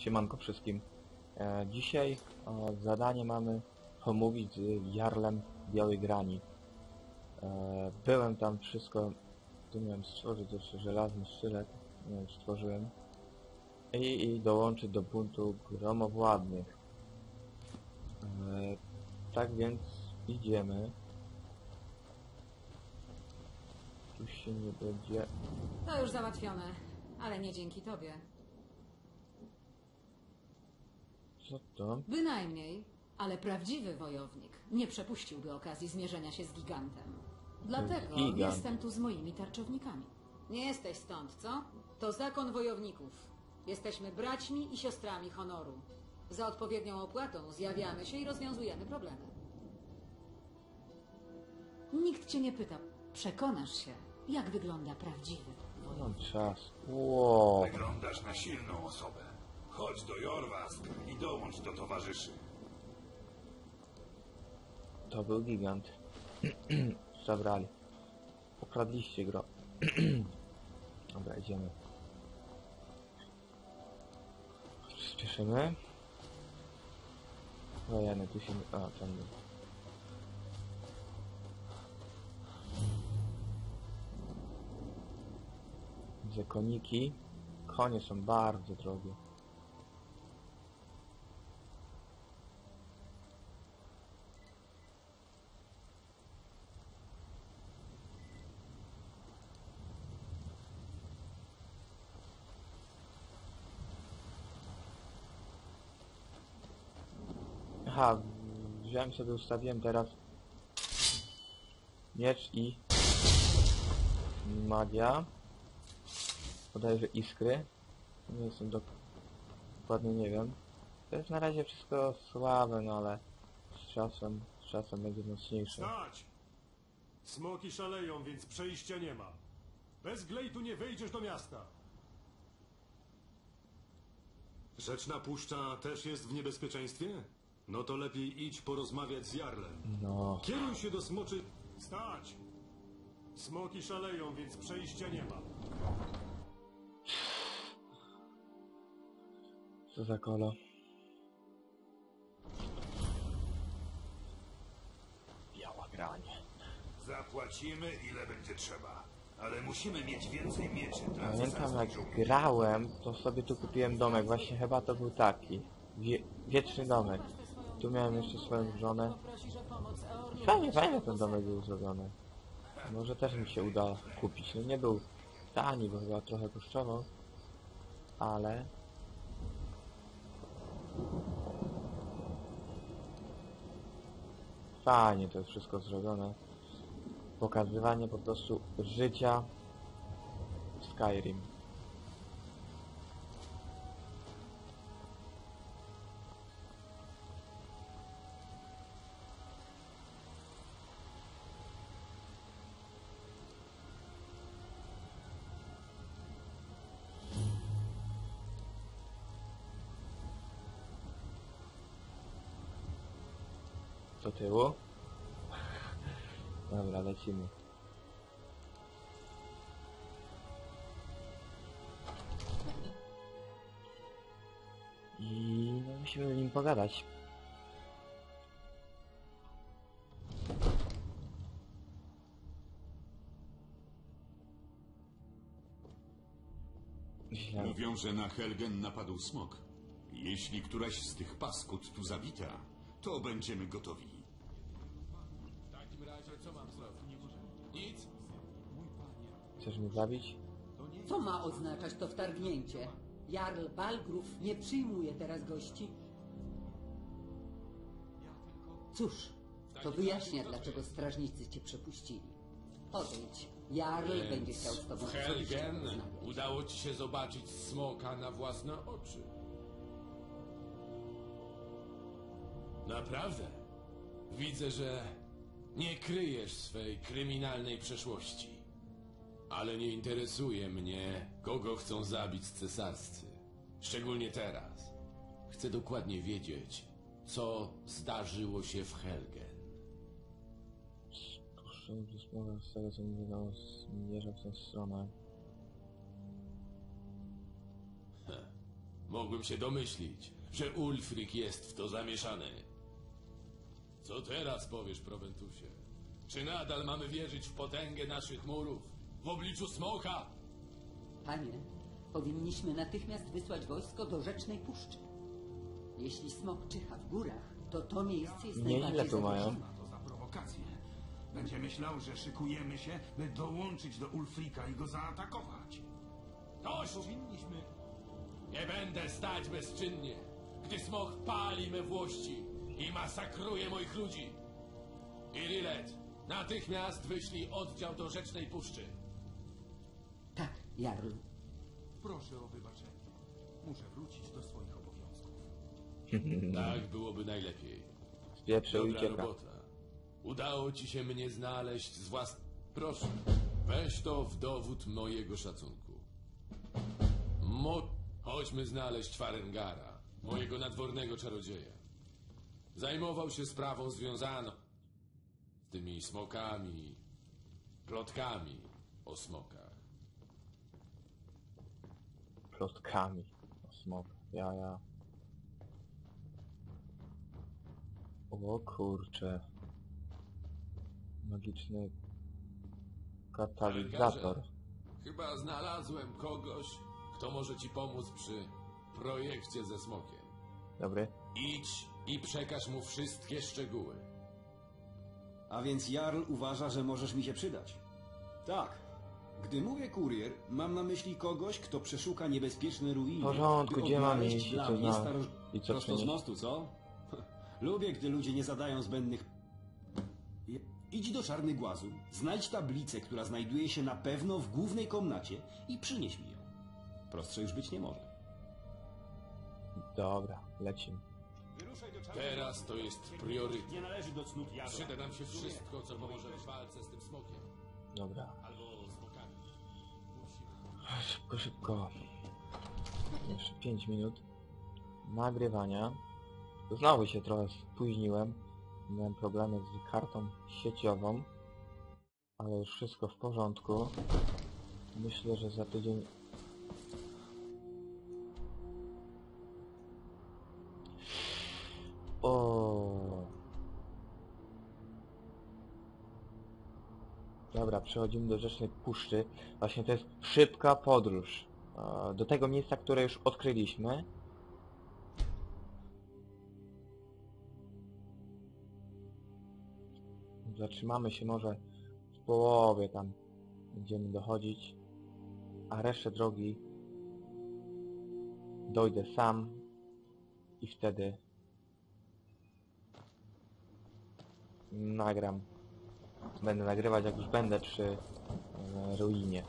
Siemanko wszystkim. E, dzisiaj e, zadanie mamy pomówić z Jarlem Białej Grani. E, byłem tam wszystko, tu miałem stworzyć jeszcze żelazny sztylet, nie wiem, stworzyłem. I, I dołączyć do buntu gromowładnych. E, tak więc idziemy. Tu się nie będzie... To już załatwione, ale nie dzięki tobie. Co to? Bynajmniej, ale prawdziwy wojownik nie przepuściłby okazji zmierzenia się z gigantem. Dlatego Gigant. jestem tu z moimi tarczownikami. Nie jesteś stąd, co? To zakon wojowników. Jesteśmy braćmi i siostrami honoru. Za odpowiednią opłatą zjawiamy się i rozwiązujemy problemy. Nikt cię nie pyta. Przekonasz się, jak wygląda prawdziwy wojownik. Mam czas. Wow. Wyglądasz na silną osobę. Chodź do Jorwask i dołącz do towarzyszy. To był gigant. Zabrali. Ukradliście go. Dobra, idziemy. Spieszymy. Ojeny, tu się... A, tam był. Koniki. Konie są bardzo drogie. Aha, wziąłem sobie, ustawiłem teraz miecz i magia. Bodajże iskry. Nie jestem dok dokładnie nie wiem. To jest na razie wszystko słabe, no ale z czasem, z czasem będzie mocniejsze. Stać! Smoki szaleją, więc przejścia nie ma. Bez glejtu nie wejdziesz do miasta. Rzeczna puszcza też jest w niebezpieczeństwie? No to lepiej idź porozmawiać z Jarlem. No, Kieruj się do smoczy... Stać! Smoki szaleją, więc przejścia nie ma. co za kolo. Biała granie. Zapłacimy ile będzie trzeba. Ale musimy mieć więcej mieczy dla Pamiętam cesarskich jak żołnierzy. grałem, to sobie tu kupiłem domek, właśnie chyba to był taki. Wie, wieczny domek. Tu miałem jeszcze swoją żonę. Fajnie, fajnie ten domek był zrobiony. Może też mi się uda kupić. No nie był tani, bo chyba trochę kosztował. Ale... Fajnie to jest wszystko zrobione. Pokazywanie po prostu życia w Skyrim. Do tyłu. Dobra, lecimy. I no, musimy z nim pogadać. Mówią, że na Helgen napadł smok. Jeśli któraś z tych paskud tu zawita, to będziemy gotowi. Chcesz mnie zabić? Co ma oznaczać to wtargnięcie? Jarl Balgrów nie przyjmuje teraz gości? Cóż, to wyjaśnia, dlaczego strażnicy cię przepuścili. Odejdź. Jarl będzie chciał z tobą W Helgen udało ci się zobaczyć smoka na własne oczy. Naprawdę. Widzę, że nie kryjesz swej kryminalnej przeszłości. Ale nie interesuje mnie, kogo chcą zabić cesarscy. Szczególnie teraz. Chcę dokładnie wiedzieć, co zdarzyło się w Helgen. Proszę, rozmowę z tego co mi wiadomo, zmierza w tę stronę. Mogłem się domyślić, że Ulfric jest w to zamieszany. Co teraz powiesz, Proventusie? Czy nadal mamy wierzyć w potęgę naszych murów? W obliczu smoka? Panie, powinniśmy natychmiast wysłać wojsko do Rzecznej Puszczy. Jeśli smok czyha w górach, to to miejsce jest Nieźle najbardziej tu mają. zagrożone. To za prowokację. Będzie myślał, że szykujemy się, by dołączyć do Ulfrika i go zaatakować. Dość! Powinniśmy... Nie będę stać bezczynnie, gdy smok pali me włości i masakruje moich ludzi. Irilet, natychmiast wyślij oddział do Rzecznej Puszczy. Tak, Jarlu. Proszę o wybaczenie. Muszę wrócić do swoich obowiązków. Tak byłoby najlepiej. Spieprzył i Dobra ucieka. robota. Udało ci się mnie znaleźć z włas... Proszę, weź to w dowód mojego szacunku. Mo... Chodźmy znaleźć Farengara, mojego nadwornego czarodzieja. Zajmował się sprawą związaną z tymi smokami, plotkami o smokach. Plotkami. O smok. Ja, ja. O kurcze. Magiczny katalizator. Chyba znalazłem kogoś, kto może ci pomóc przy projekcie ze smokiem. Dobry. Idź i przekaż mu wszystkie szczegóły. A więc Jarl uważa, że możesz mi się przydać. Tak. Gdy mówię kurier, mam na myśli kogoś, kto przeszuka niebezpieczne ruiny. W porządku, by gdzie mam odnaleźć iść i dla co mnie znam? staroż- I co Prosto z przynieść? mostu, co? Lubię, gdy ludzie nie zadają zbędnych... Idź do Czarny Głazu, znajdź tablicę, która znajduje się na pewno w głównej komnacie i przynieś mi ją. Prostsze już być nie może. Dobra, lecimy. Teraz to jest priorytet. Nie należy do cnót Jarla. Przyda nam się wszystko, co pomoże w walce z tym smokiem. Dobra. Albo smokami. Szybko, szybko. Jeszcze 5 minut nagrywania. Znowu się trochę spóźniłem. Miałem problemy z kartą sieciową. Ale już wszystko w porządku. Myślę, że za tydzień... Dobra, przechodzimy do Rzecznej Puszczy. Właśnie to jest szybka podróż. e, Do tego miejsca, które już odkryliśmy. Zatrzymamy się może w połowie tam. Będziemy dochodzić. A resztę drogi dojdę sam i wtedy nagram Będę nagrywać jak już będę przy e, ruinie.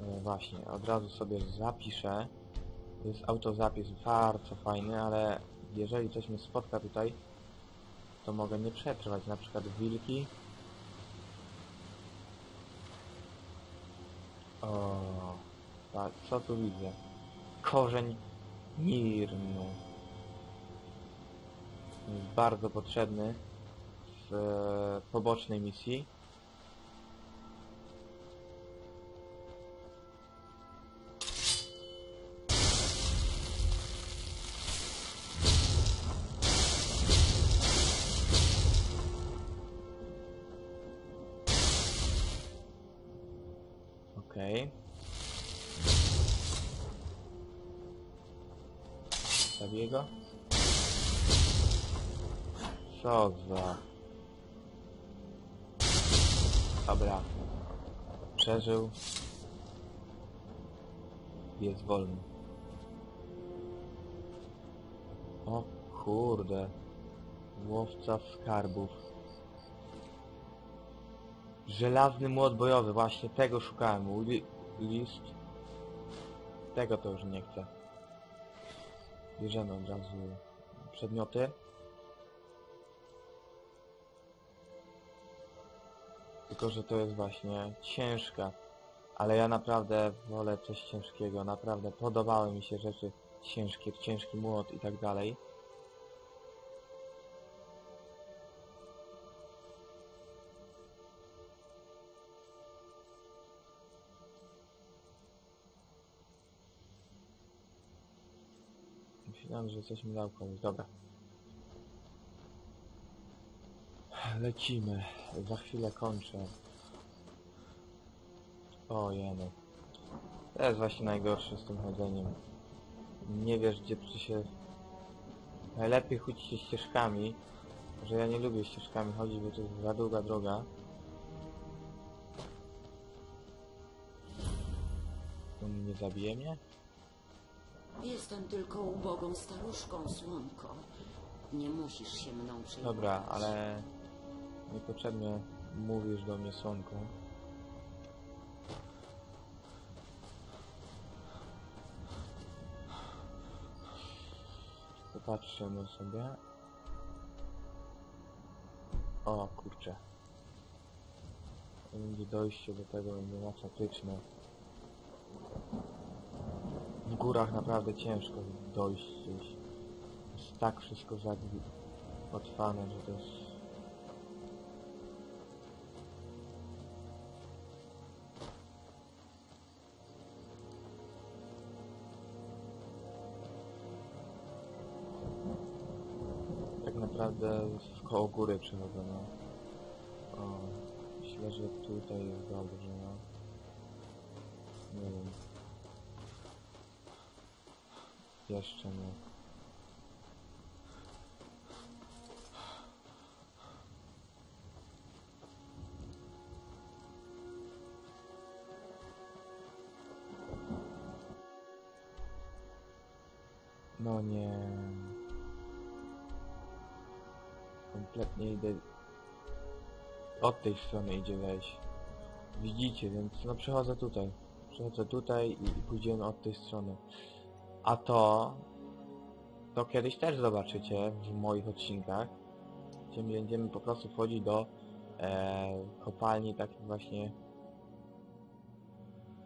E, właśnie, od razu sobie zapiszę. To jest autozapis bardzo fajny, ale jeżeli coś mnie spotka tutaj, to mogę nie przetrwać. Na przykład wilki. O, tak, co tu widzę? Korzeń Mirnu. Jest bardzo potrzebny pobocznej misji. Okej. Zabiję go? Co za... Dobra. Przeżył. Jest wolny. O kurde. Łowca skarbów. Żelazny młot bojowy, właśnie tego szukałem. Li list. Tego to już nie chcę. Bierzemy od razu przedmioty. Tylko, że to jest właśnie ciężka. Ale ja naprawdę wolę coś ciężkiego. Naprawdę podobały mi się rzeczy ciężkie, ciężki młot i tak dalej. Myślałem, że jesteśmy daleko, już dobra. Lecimy. Za chwilę kończę. O jeno. To jest właśnie najgorsze z tym chodzeniem. Nie wiesz gdzie ty się... Najlepiej chodźcie ścieżkami. Że ja nie lubię ścieżkami chodzić, bo to jest za długa droga. On nie zabije mnie? Jestem tylko ubogą staruszką, słonko. Nie musisz się mną przejmować. Dobra, ale niepotrzebnie mówisz do mnie słonką. Popatrzymy sobie. O kurczę. Będzie dojście do tego będzie masakryczne. W górach naprawdę ciężko dojść gdzieś. Jest tak wszystko zagmatwane, że to jest... naprawdę koło góry przechodzę, no. O, myślę, że tutaj jest dobrze, no. Nie wiem. Jeszcze nie. Tej strony idzie wejść. Widzicie, więc no przechodzę tutaj. Przechodzę tutaj i, i pójdziemy od tej strony. A to... To kiedyś też zobaczycie w moich odcinkach. Gdzie będziemy po prostu wchodzić do e, kopalni takich właśnie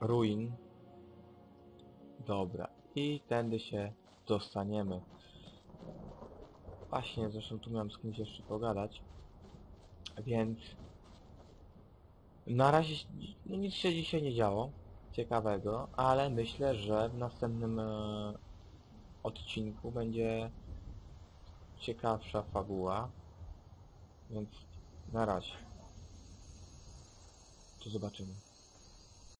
ruin. Dobra. I tędy się dostaniemy. Właśnie, zresztą tu miałem z kimś jeszcze pogadać. Więc... Na razie no, nic się dzisiaj nie działo ciekawego, ale myślę, że w następnym e, odcinku będzie ciekawsza fabuła. Więc na razie. To zobaczymy.